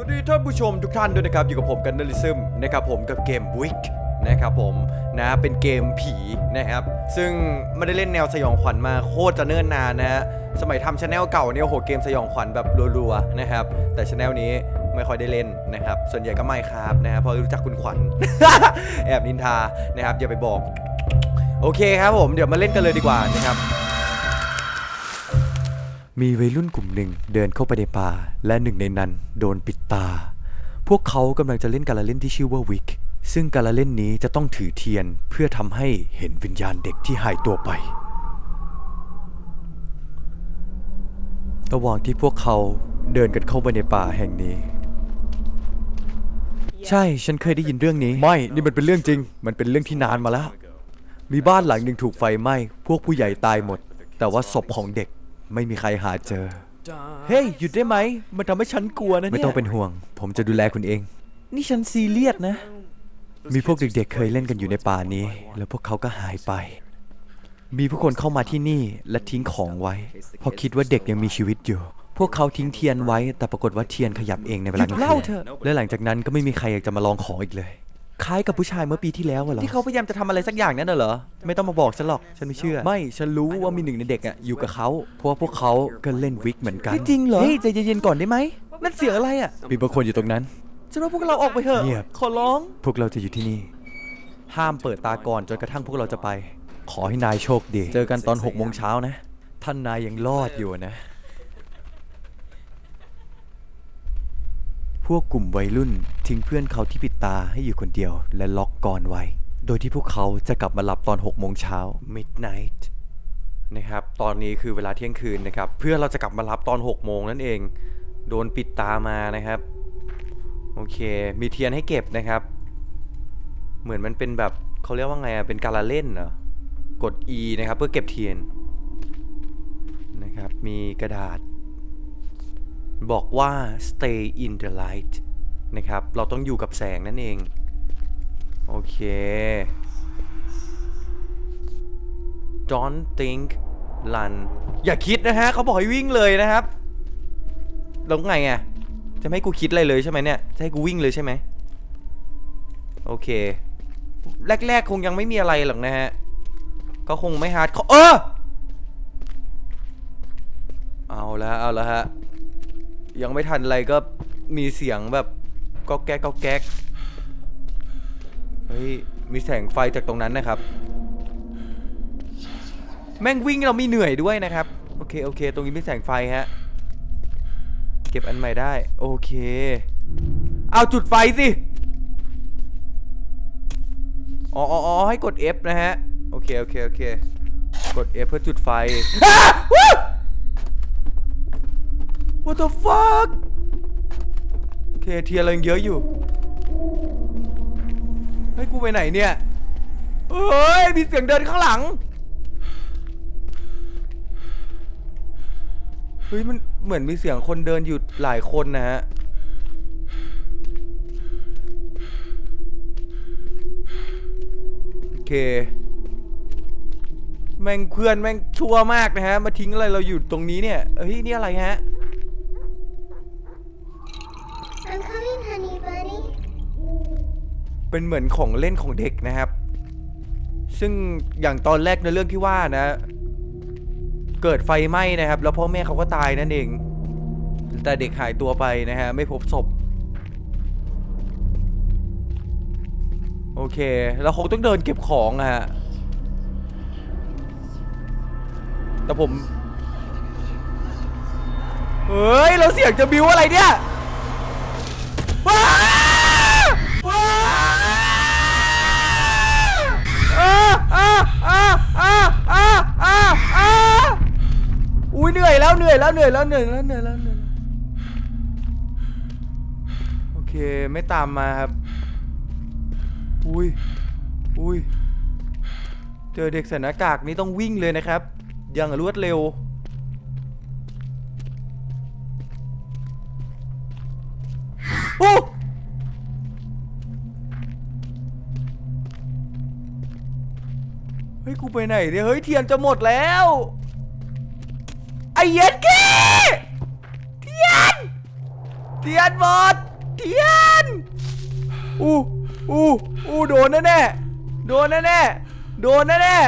สวัสดีท่านผู้ชมทุกท่านด้วยนะครับ อยู่กับผมกันนลิซึมนะครับผมกับเกมวิกนะครับผมนะเป็นเกมผีนะครับ ซึ่งไม่ได้เล่นแนวสยองขวัญมาโคตรจะเนิ่นนานนะฮะสมัยทำชาแนลเก่าเนี่ยโอ้โหเกมสยองขวัญแบบรัวๆนะครับ แต่ชาแนลนี้ไม่ค่อยได้เล่นนะครับ ส่วนใหญ่ก็ไม่ครับนะครับเพราะรู้จักคุณขวัญ แอบนินทานะครับอย่าไปบอก โอเคครับผมเดี๋ยวมาเล่นกันเลยดีกว่านะครับ มีวัยรุ่นกลุ่มหนึ่งเดินเข้าไปในป่า และหนึ่งในนั้นโดนปิดตา พวกเขากำลังจะเล่นการละเล่นที่ชื่อว่าวิก ซึ่งการละเล่นนี้จะต้องถือเทียนเพื่อทำให้เห็นวิญญาณเด็กที่หายตัวไประหว่างที่พวกเขาเดินกันเข้าไปในป่าแห่งนี้ ใช่ฉันเคยได้ยินเรื่องนี้ ไม่ นี่มันเป็นเรื่องจริง มันเป็นเรื่องที่นานมาแล้ว มีบ้านหลังหนึ่งถูกไฟไหม้ พวกผู้ใหญ่ตายหมด แต่ว่าศพของเด็ก ไม่มีใครหาเจอ เฮ้ย หยุดได้ไหม มันทำให้ฉันกลัวนะเนี่ย ไม่ต้องเป็นห่วง ผมจะดูแลคุณเอง นี่ฉันซีเรียสนะ มีพวกเด็กๆเคยเล่นกันอยู่ในป่านี้ แล้วพวกเขาก็หายไป มีผู้คนเข้ามาที่นี่และทิ้งของไว้ เพราะคิดว่าเด็กยังมีชีวิตอยู่ พวกเขาทิ้งเทียนไว้ แต่ปรากฏว่าเทียนขยับเองในเวลากลางคืนหยุดเล่าเถอะและหลังจากนั้นก็ไม่มีใครอยากจะมาลองของอีกเลย คล้ายกับผู้ชายเมื่อปีที่แล้วอะเหรอที่เขาพยายามจะทำอะไรสักอย่างนั่นน่ะเหรอไม่ต้องมาบอกฉันหรอกฉันไม่เชื่อ ไม่ฉันรู้ว่ามีหนึ่งในเด็กอะอยู่กับเขาเพราะว่าพวกเขาก็เล่นวิกเหมือนกันจริงเหรอเฮ้ยใจเย็นๆก่อนได้ไหมนั่นเสียงอะไรอะมีบางคนอยู่ตรงนั้น ฉันว่าพวกเราออกไปเถอะเงียบ ขอร้อง พวกเราจะอยู่ที่นี่ ห้ามเปิดตาก่อนจนกระทั่งพวกเราจะไป ขอให้นายโชคดี เจอกันตอน6โมงเช้านะท่านนายยังรอดอยู่นะ พวกกลุ่มวัยรุ่นทิ้งเพื่อนเขาที่ปิดตาให้อยู่คนเดียวและล็อกกรอนไว้ โดยที่พวกเขาจะกลับมาหลับตอน6โมงเช้า midnight นะครับ ตอนนี้คือเวลาเที่ยงคืนนะครับ เพื่อเราจะกลับมารับตอน6โมงนั่นเอง โดนปิดตามานะครับ โอเค มีเทียนให้เก็บนะครับ เหมือนมันเป็นแบบเขาเรียกว่าไงอะ เป็นการละเล่นเหรอ กด E นะครับ เพื่อเก็บเทียนนะครับ มีกระดาษ บอกว่า stay in the light นะครับ เราต้องอยู่กับแสงนั่นเอง โอเค don't think run อย่าคิดนะฮะ เขาบอกให้วิ่งเลยนะครับ แล้วไงอะจะไม่ให้กูคิดอะไรเลยใช่ไหมเนี่ย จะให้กูวิ่งเลยใช่ไหม โอเค แรกๆ คงยังไม่มีอะไรหรอกนะฮะ ก็คงไม่ฮาร์ดเออ เอาละเอาละฮะ ยังไม่ทันอะไรก็มีเสียงแบบก็แก๊กก็แก๊กเฮ้ยมีแสงไฟจากตรงนั้นนะครับ แม่งวิ่งเรามีเหนื่อยด้วยนะครับ โอเคโอเค ตรงนี้มีแสงไฟฮะ เก็บอันใหม่ได้ โอเค เอาจุดไฟสิอ๋ออ๋อให้กด F นะฮะ โอเค โอเค โอเค กด F เพื่อจุดไฟ What the fuck โอเคเทียร์เรายังเยอะอยู่ให้กูไปไหนเนี่ยเฮ้ยมีเสียงเดินข้างหลังเฮ้ยมันเหมือนมีเสียงคนเดินอยู่หลายคนนะฮะโอเคแม่งเพื่อนแม่งชั่วมากนะฮะ มาทิ้งอะไรเราอยู่ตรงนี้เนี่ยเฮ้ยนี่อะไรฮะ เป็นเหมือนของเล่นของเด็กนะครับ ซึ่งอย่างตอนแรกในเรื่องที่ว่านะ เกิดไฟไหม้นะครับ แล้วพ่อแม่เขาก็ตายนั่นเอง แต่เด็กหายตัวไปนะฮะไม่พบศพโอเคแล้วคงต้องเดินเก็บของอะฮะ แต่ผม เฮ้ย เราเสียงจะบิวอะไรเนี่ยว้าวว้า แล้วเหนื่อยแล้วเหนื่อยแล้วเหนื่อยแล้วเหนื่อยแล้วเหนื่อยโอเคไม่ตามมาครับ อุ้ยอุ้ยเจอเด็กใส่หน้ากากนี้ต้องวิ่งเลยนะครับ อย่างรวดเร็ว โอ้เฮ้ยกูไปไหนเนี่ยเฮ้ยเทียนจะหมดแล้ว ไอ้เย็ดกี้เทียน เทียนหมดเทียน อู้อู้อู้โดนแน่แน่โดนแน่แน่โดนแน่แน่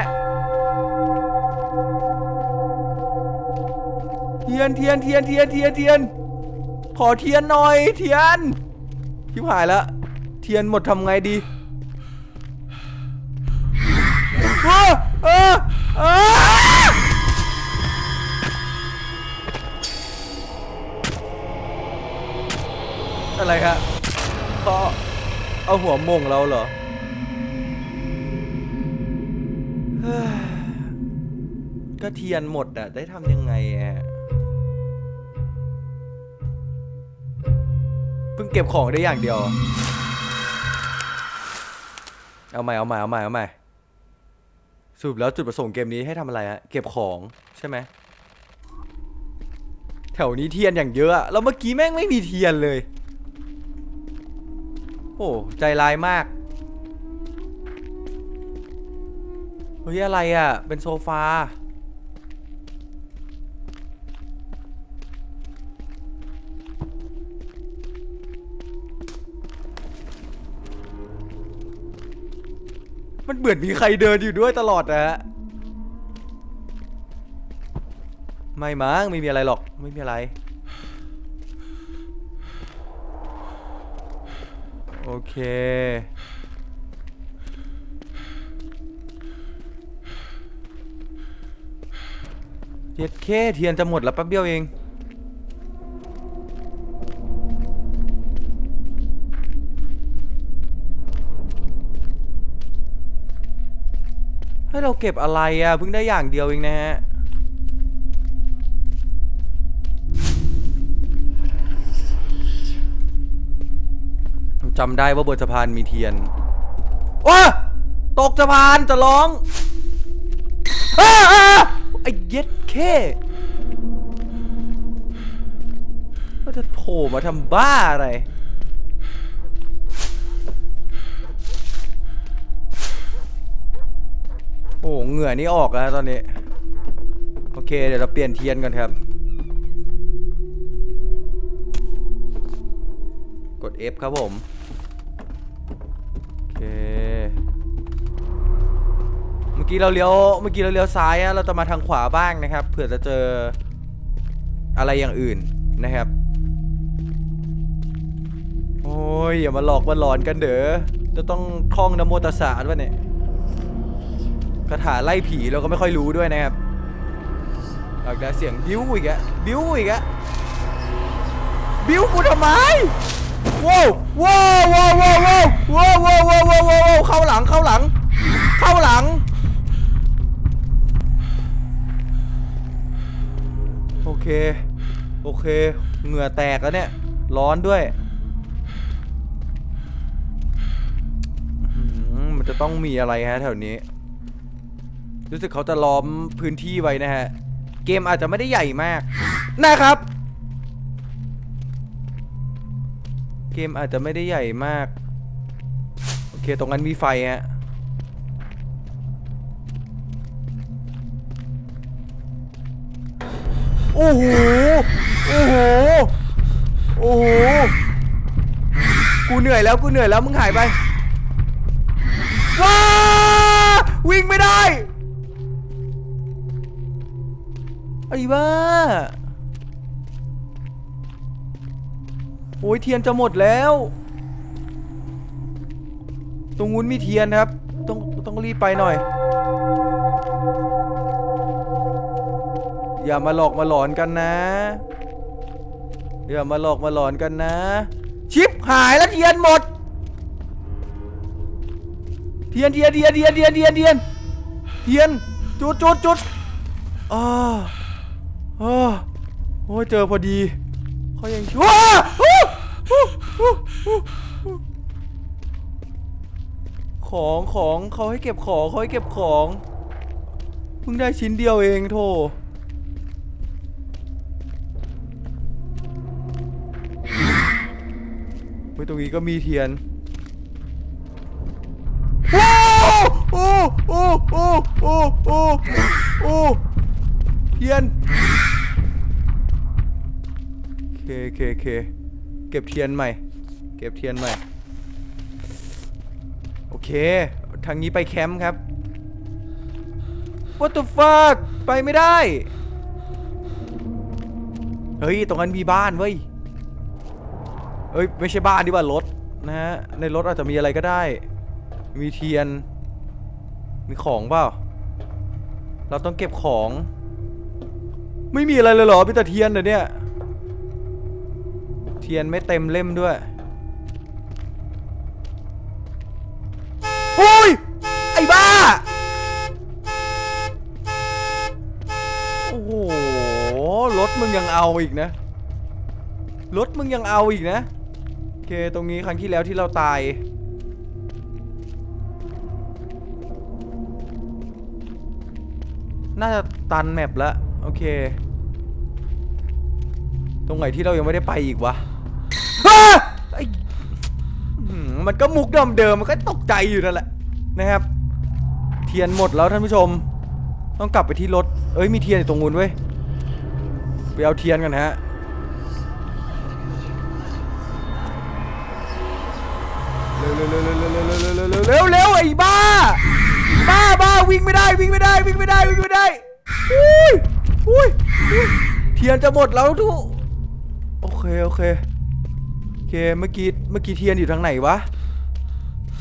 เทียนเทียนเทียนเทียนเทียนเทียน ขอเทียนหน่อย เทียนชิบหายละเทียนหมดทำไงดี หัวมงเราเหรอก็เทียนหมดอะ ได้ทำยังไงอะเพิ่งเก็บของได้อย่างเดียว เอาใหม่เอาใหม่เอาใหม่เอาใหม่สรุปแล้วจุดประสงค์เกมนี้ให้ทำอะไรฮะเก็บของใช่ไหมแถวนี้เทียนอย่างเยอะแล้วเมื่อกี้แม่งไม่มีเทียนเลย โอ้ใจร้ายมาก เฮ้ย อะไรอะ เป็นโซฟา มันเหมือนมีใครเดินอยู่ด้วยตลอดนะฮะ ไม่มั้งไม่มีอะไรหรอก ไม่มีอะไร โอเค เจ็ดเคเทียนจะหมดแล้วแป๊บเดียวเอง ให้เราเก็บอะไรอะ เพิ่งได้อย่างเดียวเองนะฮะ จำได้ว่าบนสะพานมีเทียนว้าตกสะพานจะร้องอ้าอ้าไอ้เย็ดเคว่จะโผล่มาทำบ้าอะไรโอ้เหงื่อนี่ออกแล้วตอนนี้ โอเค เดี๋ยวเราเปลี่ยนเทียนกันครับ กด F ครับผม เคเมื่อกี้เราเลี้ยวเมื่อกี้เราเลี้ยวซ้ายอะเราจะมาทางขวาบ้างนะครับ เผื่อจะเจออะไรอย่างอื่นนะครับ โอ้ยอย่ามาหลอกมาหลอนกันเด้อจะต้องท่องนโมตสสะด้วยเนี่ยคาถาไล่ผีเราก็ไม่ค่อยรู้ด้วยนะครับออกได้เสียงบิ้วอีกอะบิ้วอีกอะบิ้วกูทำไม ว้าวว้าวว้าวว้าวว้าวว้าวว้าวว้าวว้าวว้าวเข้าหลังเข้าหลัง เข้าหลัง โอเค โอเค เหงื่อแตกแล้วเนี่ย ร้อนด้วย มันจะต้องมีอะไรฮะแถวนี้ รู้สึกเขาจะล้อมพื้นที่ไว้นะฮะ เกมอาจจะไม่ได้ใหญ่มาก นะครับ เกมอาจจะไม่ได้ใหญ่มาก โอเค ตรงนั้นมีไฟฮะโอ้โห โอ้โห โอ้โห กูเหนื่อยแล้ว กูเหนื่อยแล้ว มึงหายไป ว้า วิ่งไม่ได้ ไอ้บ้า โอ้ยเทียนจะหมดแล้ว ตรงนู้นมีเทียนครับ ต้องต้องรีบไปหน่อย อย่ามาหลอกมาหลอนกันนะ อย่ามาหลอกมาหลอนกันนะ ชิปหายแล้วเทียนหมด เทียนเทียนเทียนเทียนเทียนเทียนเทียนเทียนจุดจุดจุดอ่าอ่าโอ้ยเจอพอดีเขายังชั่ว ของของเขาให้เก็บของเขาให้เก็บของเพิ่งได้ชิ้นเดียวเองโธ่เฮ้ตรงนี้ก็มีเทียนโอ้โอ้โอ้โอ้โอ้โอ้โอ้เทียนเคเคเคเก็บเทียนใหม่ เก็บเทียนใหม่ เค ทางนี้ไปแคมป์ครับ What the fuck ไปไม่ได้ เฮ้ย ตรงนั้นมีบ้านเว้ยเอ้ย ไม่ใช่บ้านดีกว่ารถนะฮะ ในรถอาจจะมีอะไรก็ได้ มีเทียน มีของเปล่า เราต้องเก็บของ ไม่มีอะไรเลยเหรอพี่ตะเทียนเหรอเนี่ยเทียนไม่เต็มเล่มด้วย อ้ย ไอ้บ้า โอ้โห รถมึงยังเอาอีกนะ รถมึงยังเอาอีกนะ โอเค ตรงนี้ครั้งที่แล้วที่เราตาย น่าจะตันแมปแล้ว โอเค ตรงไหนที่เรายังไม่ได้ไปอีกวะมมันก็มุกเดิมๆมันก็ตกใจอยู่นั่นแหละ นะครับ เทียนหมดแล้วท่านผู้ชม ต้องกลับไปที่รถ เอ้ยมีเทียนอยู่ตรงนู้นเว้ย ไปเอาเทียนกันฮะ เร็วเร็วเร็วเร็วเร็วเร็วเร็วเร็วเร็วเร็วไอ้บ้า บ้าบ้าวิ่งไม่ได้วิ่งไม่ได้วิ่งไม่ได้วิ่งไม่ได้อุ้ยอุ้ยอุ้ยเทียนจะหมดแล้วทุกโอเคโอเคโอเคเมื่อกี้เมื่อกี้เทียนอยู่ทางไหนวะ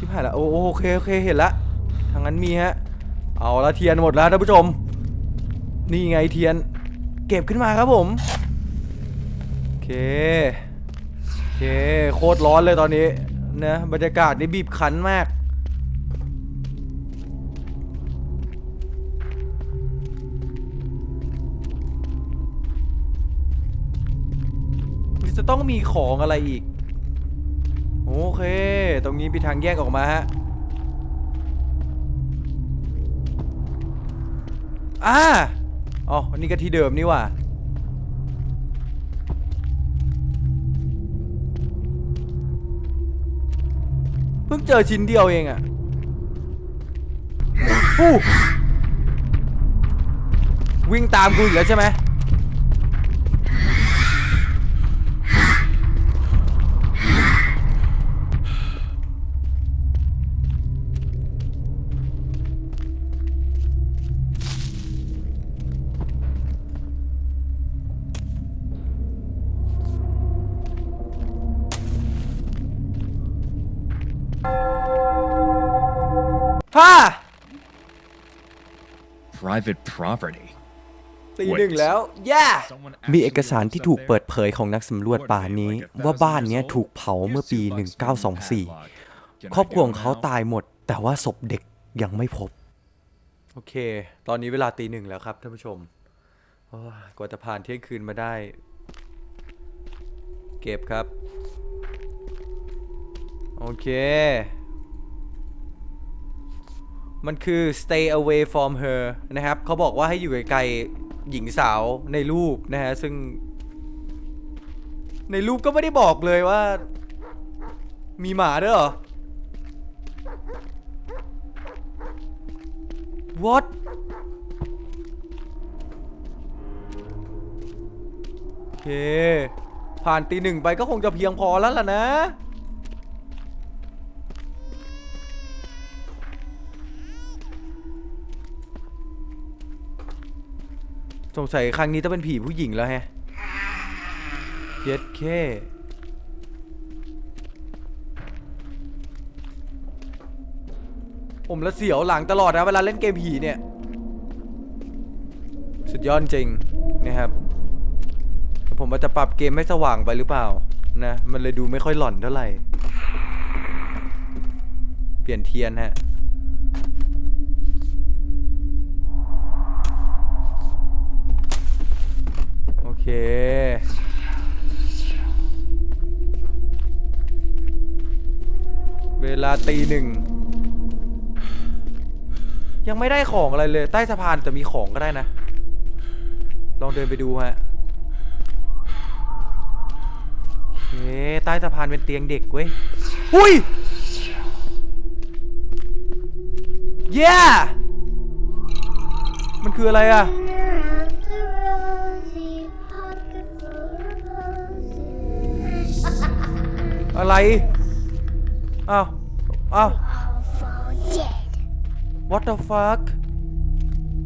ชิบหายละโอโอเคโอเคเห็นละทางนั้นมีฮะเอาละเทียนหมดแล้วท่านผู้ชม นี่ไงเทียน เก็บขึ้นมาครับผมโอเคโอเคโคตรร้อนเลยตอนนี้นะบรรยากาศนี่บีบคั้นมากจะต้องมีของอะไรอีกโอเค ตรงนี้มีทางแยกออกมาฮะอ่าอ๋อันนี้ก็ที่เดิมนี่ว่าเพิ่งเจอชิ้นเดียวเองอะอู้วิ่งตามกูอีกแล้วใช่ไหม Private property. ตีหนึ่งแล้ว แย่ มีเอกสารที่ถูกเปิดเผยของนักสำรวจป่านี้ ว่าบ้านเนี้ยถูกเผาเมื่อปี 1924 ครอบครัวของเขาตายหมด แต่ว่าศพเด็กยังไม่พบ โอเค ตอนนี้เวลาตีหนึ่งแล้วครับท่านผู้ชมโอ้ยกว่าจะผ่านเที่ยงคืนมาได้ เก็บครับ โอเค มันคือ stay away from her นะครับเขาบอกว่าให้อยู่ไกลๆหญิงสาวในรูปนะฮะ ซึ่ง ในรูปก็ไม่ได้บอกเลยว่า มีหมาด้วยเหรอ what โอเค ผ่านตีหนึ่งไปก็คงจะเพียงพอแล้วล่ะนะ สงสัยครั้งนี้ต้องเป็นผีผู้หญิงแล้วแฮะเย็ดเคผมละเสียวหลังตลอดนะเวลาเล่นเกมผีเนี่ย สุดยอดจริงนะครับผมว่าจะปรับเกมไม่สว่างไปหรือเปล่านะ มันเลยดูไม่ค่อยหล่อนเท่าไหร่ เปลี่ยนเทียนฮะ เวลาตีหนึ่ง ยังไม่ได้ของอะไรเลย ใต้สะพานจะมีของก็ได้นะ ลองเดินไปดูฮะโอเคใต้สะพานเป็นเตียงเด็กเว้ยหุยเย้มันคืออะไรอะ อะไรอ้าวอ้าว what the fuck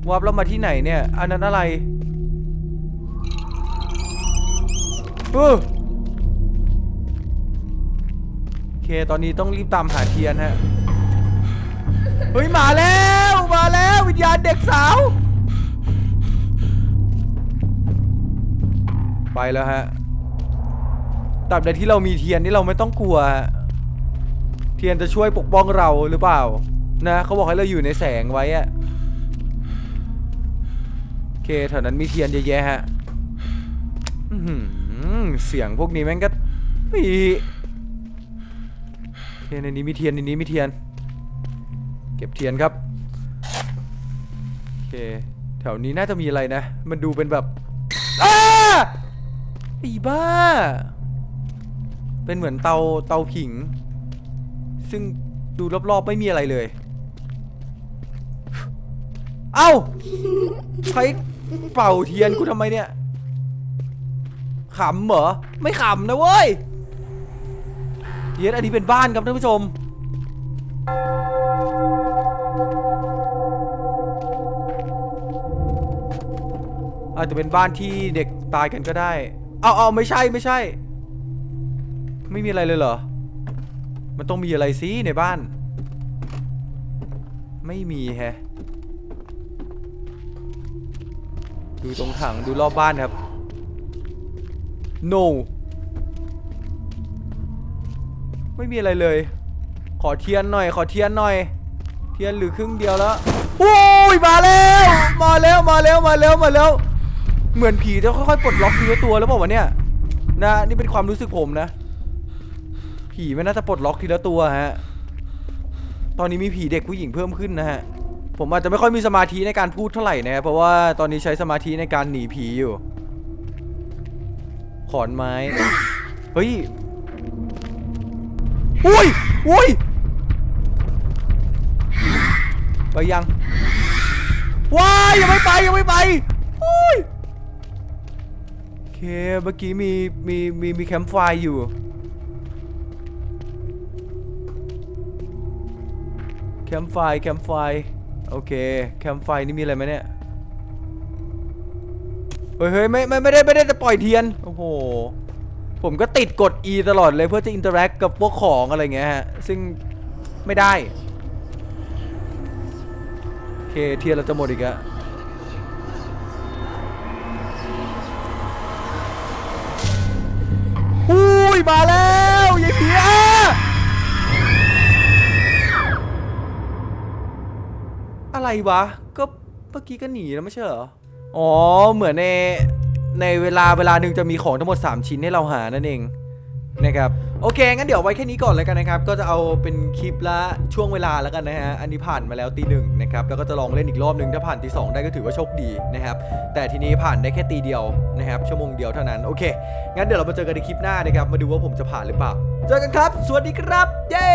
วับเรามาที่ไหนเนี่ย อันนั้นอะไรเออโอเค ตอนนี้ต้องรีบตามหาเทียนฮะ เฮ้ย มาแล้ว มาแล้ว วิญญาณเด็กสาว ไปแล้วฮะ ตราบใดที่เรามีเทียนนี่เราไม่ต้องกลัว เทียนจะช่วยปกป้องเราหรือเปล่า นะเขาบอกให้เราอยู่ในแสงไว้อะโอเคแถวนั้นมีเทียนเยอะแยะฮะเสียงพวกนี้แม่งก็อีโอเคในนี้มีเทียนในนี้มีเทียน เก็บเทียนครับโอเคแถวนี้น่าจะมีอะไรนะ มันดูเป็นแบบอ้าไอ้บ้า เป็นเหมือนเตาเตาผิง ซึ่งดูรอบๆไม่มีอะไรเลย เอ้า ใช้เป่าเทียนกูทำไมเนี่ยขำเหรอ ไม่ขำนะเว้ยเย็นอันนี้เป็นบ้านครับท่านผู้ชม อาจจะเป็นบ้านที่เด็กตายกันก็ได้ เอาเอาไม่ใช่ไม่ใช่ ไม่มีอะไรเลยเหรอ มันต้องมีอะไรสิในบ้าน ไม่มีแฮะ ดูตรงถังดูรอบบ้านครับ no ไม่มีอะไรเลย ขอเทียนหน่อย ขอเทียนหน่อย เทียนเหรือครึ่งเดียวแล้วโอ้ยมาแล้ว มาแล้วมาแล้วมาแล้วมาแล้ว เหมือนผีจะค่อยๆปลดล็อกทีละตัวแล้วเปล่าวะเนี่ยนะนี่เป็นความรู้สึกผมนะ ผีไม่น่าจะปลดล็อกทีละตัวฮะ ตอนนี้มีผีเด็กผู้หญิงเพิ่มขึ้นนะฮะ ผมอาจจะไม่ค่อยมีสมาธิในการพูดเท่าไหร่นะครับเพราะว่าตอนนี้ใช้สมาธิในการหนีผีอยู่ ขอนไม้ เฮ้ย อุ้ยอุ้ยไปยังว้ายยังไม่ไปยังไม่ไปอุ้ยโอเคเมื่อกี้มีมีมีมีแคมป์ไฟอยู่ คมป์ไฟแคมป์ไฟโอเคแคมป์ไฟนี่มีอะไรไหมเนี่ยเฮ้ยเฮ้ยไม่ไม่ไม่ได้ไม่ได้จะปล่อยเทียนโอ้โหผมก็ติดกด E ตลอดเลยเพื่อจะอินเตอร์แอคกับพวกของอะไรเงี้ยฮะซึ่งไม่ได้โอเคเทียนเราจะหมดอีกอะอุ้ยมาแล้วยายผีอะ อะไรวะ ก็เมื่อกี้ก็หนีแล้วไม่ใช่เหรอ อ๋อ เหมือนในในเวลาเวลาหนึ่งจะมีของทั้งหมด 3 ชิ้นให้เราหานั่นเองนะครับโอเค งั้นเดี๋ยวไว้แค่นี้ก่อนแล้วกันนะครับ ก็จะเอาเป็นคลิปละช่วงเวลาแล้วกันนะฮะ อันนี้ผ่านมาแล้วตีหนึ่งนะครับ แล้วก็จะลองเล่นอีกรอบหนึ่งถ้าผ่านตีสองได้ก็ถือว่าโชคดีนะครับ แต่ทีนี้ผ่านได้แค่ตีเดียวนะครับ ชั่วโมงเดียวเท่านั้น โอเค งั้นเดี๋ยวเรามาเจอกันในคลิปหน้านะครับ มาดูว่าผมจะผ่านหรือเปล่า เจอกันครับ สวัสดีครับ เย้